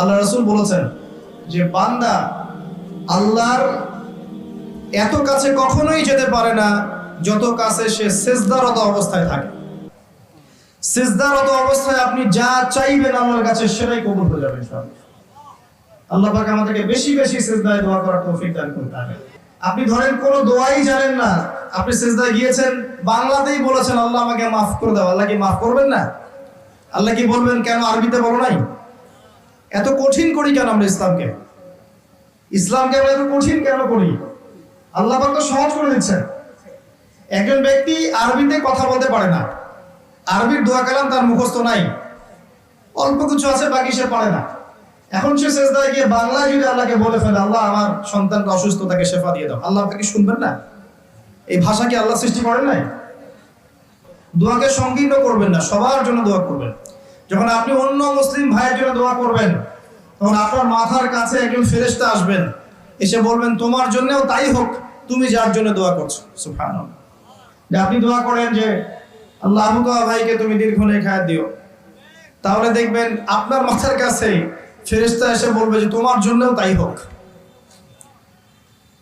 আল্লাহ রসুল বলেছেন যে বান্দা আল্লাহর এত কাছে কখনোই যেতে পারে না যত কাছে সে সেজদারত অবস্থায় থাকে। সেজদারত অবস্থায় আপনি যা চাইবেন আল্লাহর কাছে সেটাই কবুল হয়ে যাবে আল্লাহ পাক আমাদেরকে বেশি বেশি সেজদায় দোয়া করার তৌফিক দান করতে হবে আপনি ধরেন কোন দোয়াই জানেন না, আপনি সেজদায় গিয়েছেন, বাংলাতেই বলেছেন, আল্লাহ আমাকে মাফ করে দাও। আল্লাহ কি মাফ করবেন না? আল্লাহ কি বলবেন, কেন আরবিতে বলো নাই? এত কঠিন করি কেন আমরা ইসলামকে? ইসলামকে আমরা এত কঠিন কেন করি? আল্লাহ তো সহজ করে দিচ্ছেন। একজন ব্যক্তি আরবিতে কথা বলতে পারে না। আরবির দোয়া কালাম তার মুখস্থ নাই। অল্প কিছু আছে, বাকি সে পারে না। এখন সে সেজদায় গিয়ে বাংলায় যদি আল্লাহকে বলে ফেলে, আল্লাহ, আমার সন্তানটা অসুস্থ, তাকে শেফা দিয়ে দাও। আল্লাহ আপনাকে শুনবেন না? এই ভাষা কি আল্লাহ সৃষ্টি করেন নাই? দোয়াকে সংকীর্ণ করবেন না, সবার জন্য দোয়া করবেন। যখন আপনি অন্য মুসলিম ভাইয়ের জন্য দোয়া করবেন, তখন আপনার মাথার কাছে একজন ফেরেশতা আসবেন, এসে বলবেন, তোমার জন্যও তাই হোক, তুমি যার জন্য দোয়া করছ। সুবহানাল্লাহ। যে আপনি দোয়া করেন যে, আল্লাহ ভাইকে তুমি দীর্ঘ খায় দিও। তাহলে দেখবেন আপনার মাথার কাছে ফেরেশতা এসে বলবে যে, তোমার জন্যও তাই হোক।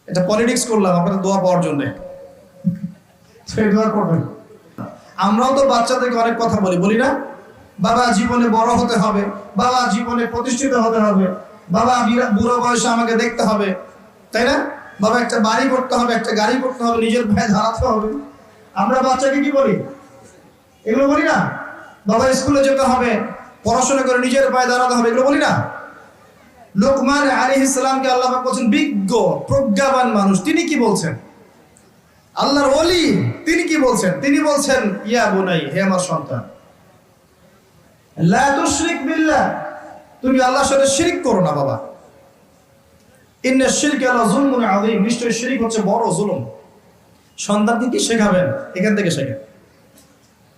এটা পলিটিক্স করলাম আপনাদের দোয়া পাওয়ার জন্য। করবেন। আমরাও তো বাচ্চাদেরকে অনেক কথা বলি বলি না? বাবা জীবনে বড় হতে হবে, বাবা জীবনে প্রতিষ্ঠিত হতে হবে, বাবা বুড়ো বয়সে আমাকে দেখতে হবে, তাই না? বাবা একটা বাড়ি করতে হবে, একটা গাড়ি করতে হবে, নিজের ভাই দাঁড়াতে হবে। আমরা বাচ্চাকে কি বলি? এগুলো বলি না? বাবা স্কুলে যেতে হবে, পড়াশোনা করে নিজের পায়ে দাঁড়াতে হবে, এগুলো বলি না? লোকমান আলী ইসলামকে আল্লাহ বলছেন, বিজ্ঞ, প্রজ্ঞাবান মানুষ, তিনি কি বলছেন? আল্লাহর ওলি, তিনি কি বলছেন? তিনি বলছেন, ইয়া বোনাই, হে আমার সন্তান তুমি আল্লাহর সাথে শিরিক করো না, বাবা। ইন্না শিরক হচ্ছে বড় জুলুম। কি শেখাবেন? এখান থেকে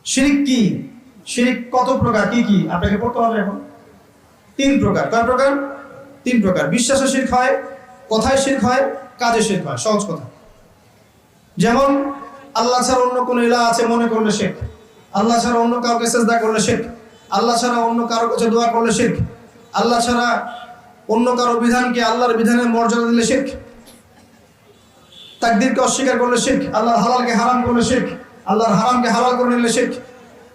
শিরিক কি? শিরিক কত প্রকার? আপনাকে হবে এখন। তিন প্রকার। প্রকার? তিন প্রকার। হয়, কথায় শিরক হয়, কাজে শিরক হয়। সহজ কথা। যেমন, আল্লাহ ছাড়া অন্য কোনো ইলা আছে, মনে করলে শেখ। আল্লাহ ছাড়া অন্য কাউকে সেজদা করলে শেখ। আল্লাহ ছাড়া অন্য কারও কাছে দোয়া করলে শেখ আল্লাহ ছাড়া অন্য কারও বিধানকে আল্লাহর বিধানের মর্যাদা দিলে শেখ তাকদিরকে অস্বীকার করলে শেখ আল্লাহর হালালকে হারাম করলে শেখ আল্লাহর হারামকে হালাল করে নিলে শেখ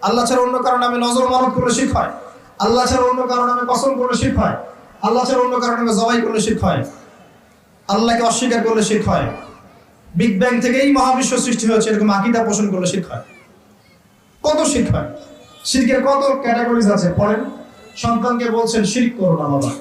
আল্লাহ ছাড়া অন্য কারও নামে নজর মানত করলে শিখ হয়। আল্লাহ ছাড়া অন্য কারও নামে কসম করলে শিখ হয়। আল্লাহ ছাড়া অন্য কারও নামে জবাই করলে শিখ হয়। আল্লাহকে অস্বীকার করলে শিখ হয়। বিগ ব্যাং থেকেই মহাবিশ্ব সৃষ্টি হয়েছে, এরকম আকিদা পোষণ করলে শিখ হয়। কত শিখ হয়? শিরকের কত ক্যাটাগরিজ আছে? পড়েন। সন্তানকে বলছেন শিরক করো না বাবা।